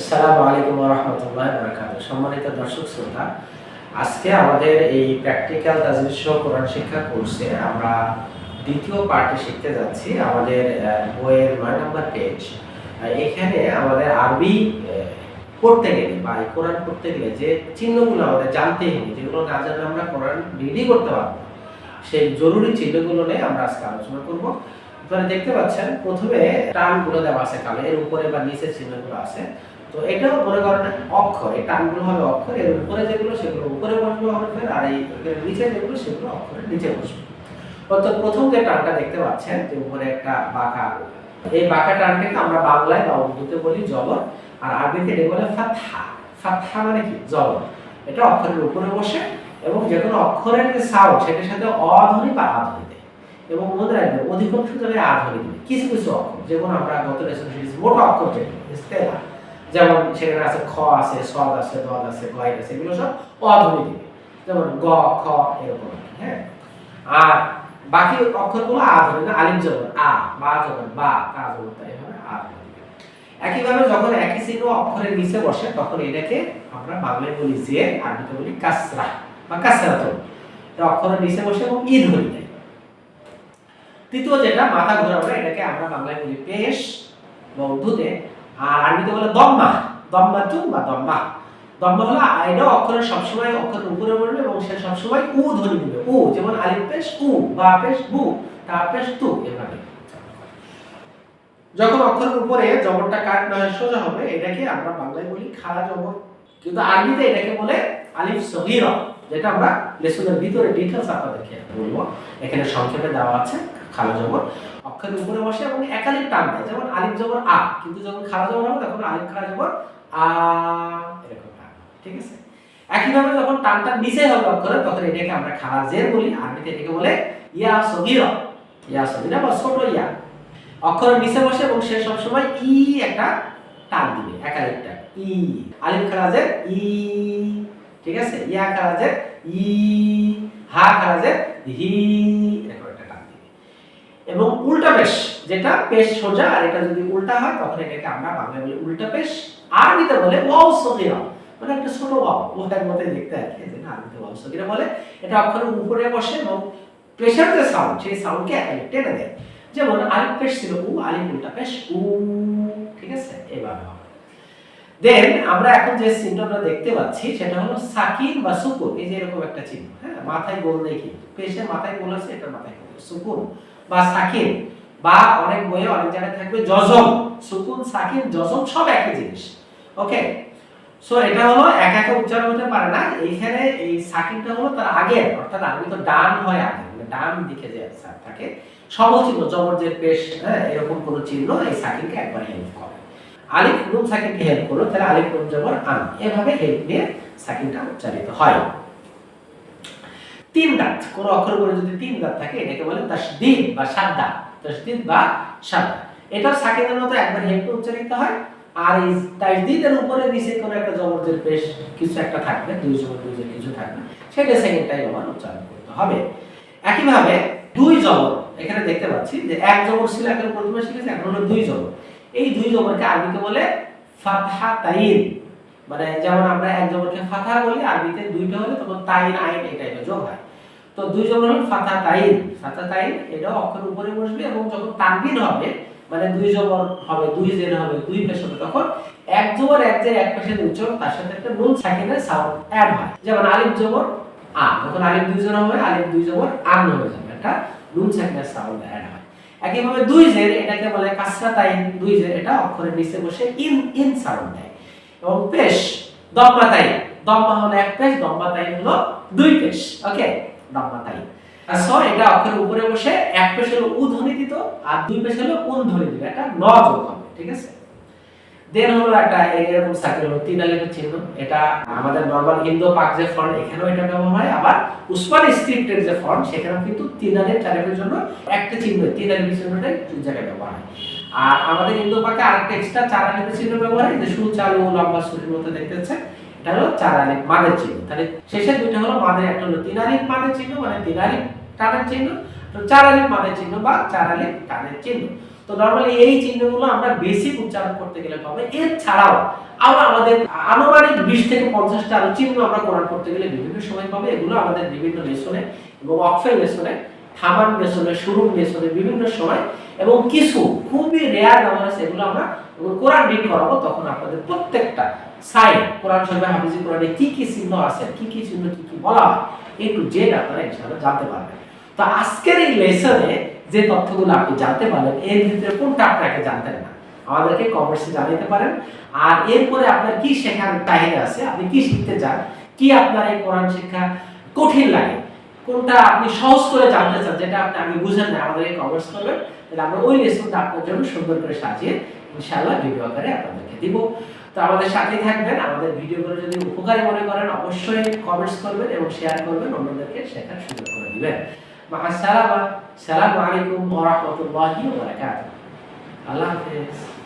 আসসালামু আলাইকুম রহমতুল্লাহ বরকাত সম্মানিত দর্শক, শ্রোতা, আজকে আমাদের এই প্র্যাকটিক্যাল তাজবির সহ কোরআন শিক্ষা কোর্সে আমরা দ্বিতীয় পার্টে শিখতে যাচ্ছি আমাদের বইয়ের নয় নম্বর পেজ। এখানে আমাদের আরবি পড়তে গেলে বা কোরআন পড়তে গেলে যে চিহ্নগুলো আমাদের জানতেই হবে, যেগুলো না জানলে আমরা কোরআন রিডি করতে পারব সেই জরুরি চিহ্নগুলো নিয়ে আমরা আজকে আলোচনা করব। আপনারা দেখতে পাচ্ছেন, প্রথমে টানগুলো দেওয়া আছে কালো, এর উপরে বা নিচে চিহ্নগুলো আছে। তো এটাও মনে করেন অক্ষর এই টানগুলো হবে অক্ষর, এর উপরে যেগুলো সেগুলো উপরে বসবে হরফের আর এই নিচে যেগুলো সেগুলো অক্ষরের নিচে বসবে। অর্থাৎ প্রথম যে টানটা দেখতে পাচ্ছেন, যে উপরে একটা বাঁকা, এই বাঁকা টানটাকে আমরা বাংলায় বা উর্দুতে বলি জবর, আর আরবিতে এটা বলে ফাতহা। ফাতহা মানে কি? জবর। এটা অক্ষরের উপরে বসে, এবং যে কোনো অক্ষরের যে সাউন্ড সেটার সাথে অধ্বনি বা আধ্বনি দেয়। এবং মনে রাখবেন অধিকাংশ জায়গায় আধ্বনি দেবে। কিছু কিছু অক্ষর, যেমন আমরা গত লেসন শিখেছি মোটা অক্ষর যেগুলো ইস্তেলা যেমন সেখানে আছে খ আছে, সদ আছে, দদ আছে গয় আছে, এগুলো সব অধ্বনি দিবে যেমন গ, খ, এরকম হ্যাঁ? আর বাকি অক্ষরগুলো আধ্বনি না, আলিম জবর আ, বা জবর বা কা জবর তা এভাবে আধ্বনি দিবে একইভাবে যখন একই চিহ্ন অক্ষরের নিচে বসে, তখন এটাকে আমরা বাংলায় বলি যে, আরবিতে বলি কাসরা বা কাসরাতুন। এটা অক্ষরের নিচে বসে এবং ই ধরি দেয় তৃতীয় যেটা, মাথা ঘোরানো, এটাকে আমরা বাংলায় বলি পেশ বা উর্দুতে আর আরবিতে বলে দম্মা দম্মা চুন বা দম্মা দম্মা হলো এটা অক্ষরের সবসময় অক্ষরের উপরে বলবে এবং সে সবসময় উ ধ্বনি দিবে উ, যেমন আলিফ পেশ উ, বা পেশ বু, তা পেশ তু এভাবে। যখন অক্ষরের উপরে জবরটা কাট না হয় সোজা হবে, এটাকে আমরা বাংলায় বলি খাড়া জবর। কিন্তু আরবিতে এটাকে বলে আলিফ সগীরা। যেটা আমরা লেসনের ভিতরে ডিটেলস আপনাদেরকে বলব। এখানে সংক্ষেপে দেওয়া আছে খাড়া জবর অক্ষরের উপরে বসে এবং একালিক টান দেয়, যেমন আলিফ জবর আ, কিন্তু যখন খাড়া জবর হবে, তখন আলিফ খাড়া জবর আ, এরকম ঠিক আছে? একইভাবে যখন টানটা নিচে হবে অক্ষরে, তখন এটাকে আমরা খাড়া জের বলি, আরবিতে এটাকে বলে ইয়া সগীরা। ইয়া সগীরা বা ছোট ইয়া। অক্ষরের নিচে বসে এবং সে সবসময় ই একটা টান দিবে একালিক টান, ই। আলিফ খারাজের ই। ঠিক আছে? ইয়া খারাজের ই, হা খারাজের হি। এরকম একটা টান দিবে এবং উল্টা পেশ, যেটা পেশ সোজা আর এটা যদি উল্টা হয়, তখন এটাকে আমরা বাংলায় বলি উল্টা পেশ। আরবিতে বলে ওয়াও সগীরা। মানে একটা ছোট ওয়াও। ওটার মধ্যে দেখতে আর কি যেটা আরবিতে ওয়াও সগীরা বলে। এটা অক্ষরের উপরে বসে এবং পেশের যে সাউন্ড সেই সাউন্ডকে একালিক টেনে দেয়। যেমন আলিফ পেশ ছিল উ, আলিফ উল্টা পেশ উ, ঠিক আছে? এভাবে দেন আমরা এখন যে চিহ্নটা দেখতে পাচ্ছি, সেটা হলো সাকিন বা সুকুন। এই যে এরকম একটা চিহ্ন হ্যাঁ? মাথায় গোল নেই কিন্তু। পেশে মাথায় গোল আছে, এটা মাথায় গোল সুকুন বা সাকিন বা অনেক বইয়ে অনেক জায়গায় থাকবে জজম সুকুন, সাকিন জজম সব একই জিনিস। ওকে? সো এটা হলো এক একা উচ্চারণ হতে পারে না। এইখানে এই সাকিনটা হলো তার আগে অর্থাৎ আমি তো ডান হয় আগে মানে ডান দিকে যে থাকে, সমচিহ্ন জবর যে পেশ হ্যাঁ? এরকম কোন চিহ্ন এই সাকিনকে একবার হেল্প করে। আলিফ নুন সাকিনকে হেল্প করল, তাহলে আলিফ নুন জবর আন এভাবে হেল্প নিয়ে সাকিনটা উচ্চারিত হয়। তিন দাঁত, কোন অক্ষর করে যদি তিন দাঁত থাকে, এটাকে বলে তাসদিদ বা সাদ্দা। তাসদিদ বা সাদ্দা। এটা সাকিনের মতো একবার হেল্প উচ্চারিত হয়, আর এই তাসদিদের উপরে নিচে কোনো একটা জবরদের পেশ কিছু একটা থাকবে, দুই জবর দুই জবর কিছু থাকবে সেটা সেকেন্ড টাইম আবার উচ্চারণ করতে হবে। একইভাবে দুই জবর এখানে দেখতে পাচ্ছি যে এক জবর ছিল, এখন প্রথমে শিখেছি এখন হলো দুই জবর এই দুই জবরকে আরবিতে বলে ফাতহা তাইন। মানে যেমন আমরা এক জবরকে ফাতহা বলি, আরবিতে দুইটা হলে তখন তাইন, আইন এই টাইপের যোগ হয়। তো দুই জবর হলো ফাতহা তাইন। ফাতহা তাইন এটাও অক্ষর উপরে বসবে এবং যখন তানবিন হবে মানে দুই জবর হবে, দুই জের হবে, দুই পেশ হবে, তখন এক জবর এক জের এক পেশের উচ্চারণ, তার সাথে একটা নুন সাকিনের সাউন্ড অ্যাড হয়। যেমন আলিফ জবর আ তখন আলিফ দুই জবর হবে, আলিফ দুই জবর আন হয়ে যাবে, একটা নুন সাকিনের সাউন্ড অ্যাড হয়। একইভাবে দুই জের, এটাকে বলে কাসরা তাইন দুই জের, এটা অক্ষরের নিচে বসে ইন ইন সাউন্ড দেয়। এবং পেশ দম্মা তাইন দম্মা হলো এক পেশ তাইন হলো দুই পেশ। ওকে? দম্মা তাইন সো, এটা অক্ষরের উপরে বসে এক পেশ হলো উ ধ্বনি দিত আর দুই পেশ হলো উন ধ্বনি দিত এটা ন যোগ হবে, ঠিক আছে? দেন হলো একটা এরকম চিহ্ন এটা আমাদের নরমাল ইন্দো পাক যে ফন্ট এখানেও এটা ব্যবহার হয়। আবার উসমানি স্ক্রিপ্টের যে ফন্ট সেখানেও কিন্তু জন্য একটা চিহ্ন তিন জায়গায় ব্যবহার হয়। আর আমাদের ইন্দো পাকে আরেকটা এক্সট্রা চার চিহ্ন ব্যবহার হয় সু চালু, লম্বা, সুরের পাচ্ছেন এটা হলো চার মাদের চিহ্ন। তাহলে শেষের দুইটা হলো মাদের, একটা হলো তিন মাদের চিহ্ন মানে তিন টানের চিহ্ন। চার মাদের চিহ্ন বা চার টানের চিহ্ন। তো নর্মালি এই চিহ্নগুলো আমরা বেসিক উচ্চারণ করতে গেলে পাবো। এছাড়াও আমরা আমাদের আনুমানিক বিশ থেকে পঞ্চাশটা আরও চিহ্ন আমরা কোরআন করতে গেলে বিভিন্ন সময় পাবো। এগুলো আমাদের বিভিন্ন লেসনে এবং অক্সেল লেসনে থামান লেসনে শুরু লেসনে বিভিন্ন সময় এবং কিছু খুবই রেয়ার ব্যবহার আছে, এগুলো আমরা কোরআন রিড করাবো তখন আপনাদের প্রত্যেকটা সাইড কোরআন শরীফে হাফিজি কোরআনে কি কি চিহ্ন আছে, কি কি চিহ্ন কি কি বলা হয় একটু জেড আপনারা ইনশাআল্লাহ জানতে পারবেন। তো আজকের এই লেসনে যে তথ্যগুলো আপনি জানতে পারলেন এর ভিতরে কোনটা আপনাকে জানতেন না? আমাদেরকে কমেন্টসে জানাতে পারেন। আর এরপরে আপনার কি শেখার চাহিদা আছে, আপনি কি শিখতে চান, কি আপনার এই কোরআন শিক্ষা কঠিন লাগে, কোনটা আপনি সহজ করে জানতে চান, যেটা আপনি আমি বুঝেন না আমাদেরকে কমেন্টস করবেন তাহলে আমরা ওই লেসনটা আপনার জন্য সুন্দর করে সাজিয়ে ইনশাআল্লাহ ভিডিও আকারে আপনাদেরকে দিব। তো আমাদের সাথেই থাকবেন, আমাদের ভিডিওগুলো যদি উপকারী মনে করেন, অবশ্যই কমেন্টস করবেন এবং শেয়ার করবেন, অন্যদেরকে শেখার সুযোগ করে দিবেন। আলাইকুম ওয়া রাহমাতুল্লাহি ওয়া বারাকাতুহু আল্লাহ হাফেজ